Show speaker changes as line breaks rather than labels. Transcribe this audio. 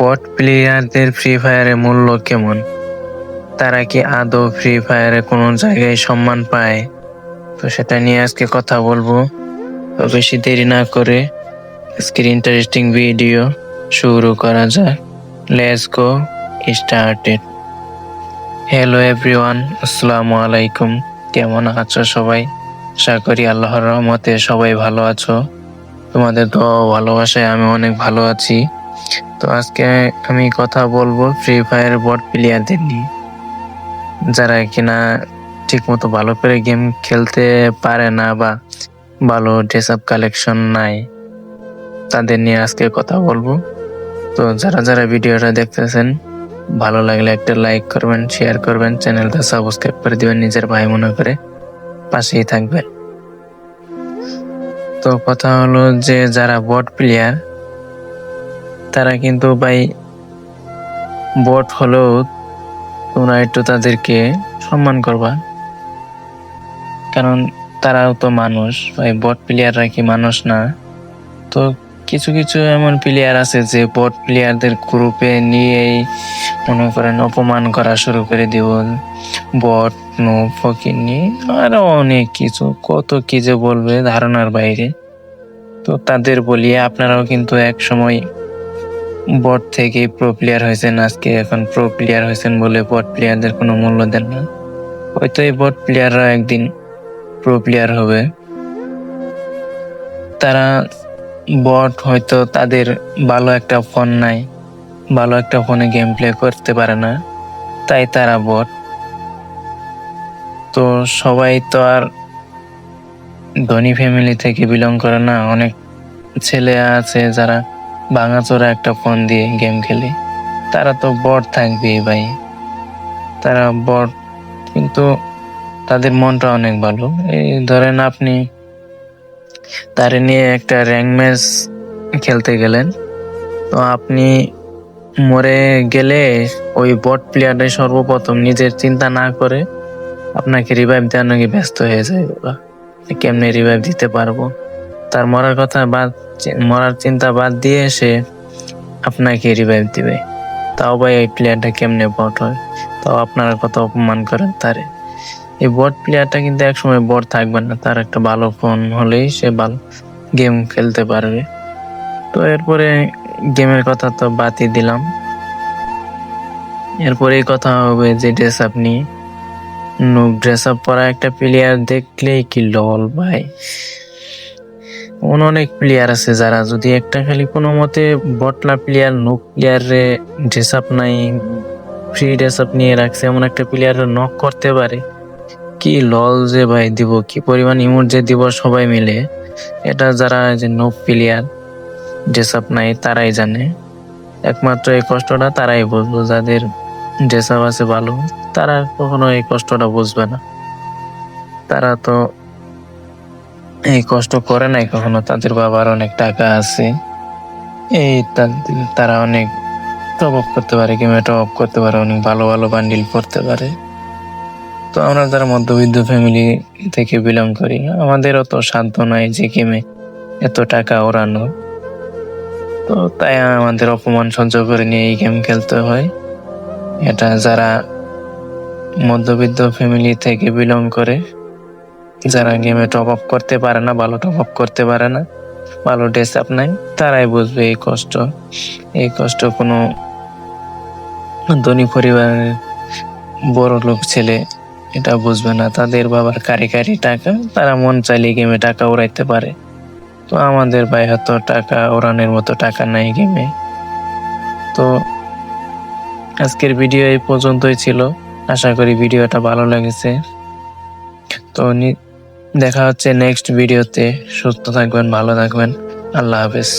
বট প্লেয়ারদের ফ্রি ফায়ারে মূল্য কেমন? তারা কি আদৌ ফ্রি ফায়ারে কোনো জায়গায় সম্মান পায়? তো সেটা নিয়ে আজকে কথা বলব। তো বেশি দেরি না করে আজকের ইন্টারেস্টিং ভিডিও শুরু করা যাক। Let's go started hello everyone আসসালামু আলাইকুম। কেমন আছো সবাই? আশা করি আল্লাহর রহমতে সবাই ভালো আছো। তোমাদের তো ভালোবাসায় আমি অনেক ভালো আছি। তো আজকে আমি কথা বলব ফ্রি ফায়ার বট প্লেয়ারদের নিয়ে। যারা কিনা ঠিক মতো ভালো করে গেম খেলতে পারে না বা ভালো ড্রেস আপ কালেকশন নাই, তাদের নিয়ে আজকে কথা বলব। তো যারা যারা ভিডিওটা দেখতেছেন, ভালো লাগলে একটা লাইক করবেন শেয়ার করবেন চ্যানেলটা সাবস্ক্রাইব করে দিবেন নিজের ভাই মনে করে। পাশেই থাকবেন। তো কথা হলো যে, যারা বট প্লেয়ার তারা কিন্তু ভাই বট হলেও তোমরা একটু তাদেরকে সম্মান করবা। কারণ তারাও তো মানুষ, ভাই বট প্লেয়াররা কি মানুষ না? তো কিছু কিছু এমন প্লেয়ার আছে যে বট প্লেয়ারদের গ্রুপে নিয়েই মনে করেন অপমান করা শুরু করে দিব। বট, নো ফকির নিয়ে আরও অনেক কিছু, কত কি যে বলবে ধারণার বাইরে। তো তাদের বলি আপনারাও কিন্তু এক সময় বট থেকে প্রো প্লেয়ার হয়েছেন, আজকে এখন প্রো প্লেয়ার হয়েছেন বলে বট প্লেয়ারদের কোনো মূল্য দেন না। হয়তো এই বট প্লেয়াররা একদিন প্রো প্লেয়ার হবে। তারা বট হয়তো তাদের ভালো একটা ফোন নাই, ভালো একটা ফোনে গেম প্লে করতে পারে না, তাই তারা বট তো সবাই তো আর ধনী ফ্যামিলি থেকে বিলং করে না, অনেক ছেলে আছে যারা ভাঙাচোরা একটা ফোন দিয়ে গেম খেলে। তারা তো বট থাকবেই ভাই। তারা বট কিন্তু তাদের মনটা অনেক ভালো। এই ধরেন আপনি তারে নিয়ে একটা র্যাঙ্ক ম্যাচ খেলতে গেলেন, তো আপনি মরে গেলে ওই বট প্লেয়ারটাই সর্বপ্রথম নিজের চিন্তা না করে আপনাকে রিভাইভ দেওয়ার নাকি ব্যস্ত হয়ে যায় কেমনে রিভাইভ দিতে পারব? তার মরার কথা বাদ মরার চিন্তা বাদ দিয়ে সে আপনাকে রিভাইভ দিবে। তাও ভাই এই প্লেয়ারটা কেমনে বট হয়? তাও আপনারা কত অপমান করেন তারে। এই বট প্লেয়ারটা কিন্তু একসময় বট থাকবে না। তার একটা ভালো ফোন হলেই সে ভালো গেম খেলতে পারবে। তো এরপরে গেমের কথা তো বাদই দিলাম। এরপরে কথা হবে যে ড্রেস আপ নুক ড্রেস আপ পরা একটা প্লেয়ার দেখলেই কি লল ভাই। অনেক প্লেয়ার আছে যারা যদি একটা খালি কোনো মতে বটলা প্লেয়ার নুক প্লেয়ারে ড্রেস আপ নাই ফ্রি ড্রেস আপ নিয়ে রাখছে, এমন একটা প্লেয়ার নক করতে পারে। কি লল যে ভাই দিব, কি পরিমাণ ইমোট যে দিব সবাই মিলে। এটা যারা যে নুক প্লেয়ার ড্রেস আপ নাই, তারাই জানে। একমাত্র এই কষ্টটা তারাই বুঝব, যাদের ড্রেস আপ আছে ভালো, তারা কখনো এই কষ্টটা বুঝবে না। তারা তো এই কষ্ট করে নাই কখনো। তাদের বাবার অনেক টাকা আছে। এই তারা অনেক টপ আপ করতে পারে গেমে টপ করতে পারে, অনেক ভালো ভালো বান্ডিল করতে পারে। তো আমরা যারা মধ্যবিত্ত ফ্যামিলি থেকে বিলং করি আমাদেরও তো সাধ্য নাই যে গেমে এত টাকা ওড়ানো। তো তাই আমাদের অপমান সহ্য করে নিয়ে এই গেম খেলতে হয়। এটা যারা মধ্যবিত্ত ফ্যামিলি থেকে বিলং করে যারা গেমে টপ আপ করতে পারে না, ভালো টপ আপ করতে পারে না, ভালো ড্রেস আপ নাই, তারাই বুঝবে এই কষ্ট। এই কষ্ট কোনো ধনী পরিবারের বড় লোক, ছেলে এটা বুঝবে না। তাদের বাবার কারি কারি টাকা, তারা মন চাইলে গেমে টাকা উড়াইতে পারে। তো আমাদের ভাই হয়তো টাকা ওড়ানোর মতো টাকা নাই গেমে তো আজকের ভিডিও এই পর্যন্তই ছিল। আশা করি ভিডিওটা ভালো লেগেছে। তো দেখা হচ্ছে নেক্সট ভিডিওতে সুস্থ থাকবেন ভালো থাকবেন। আল্লাহ হাফেজ।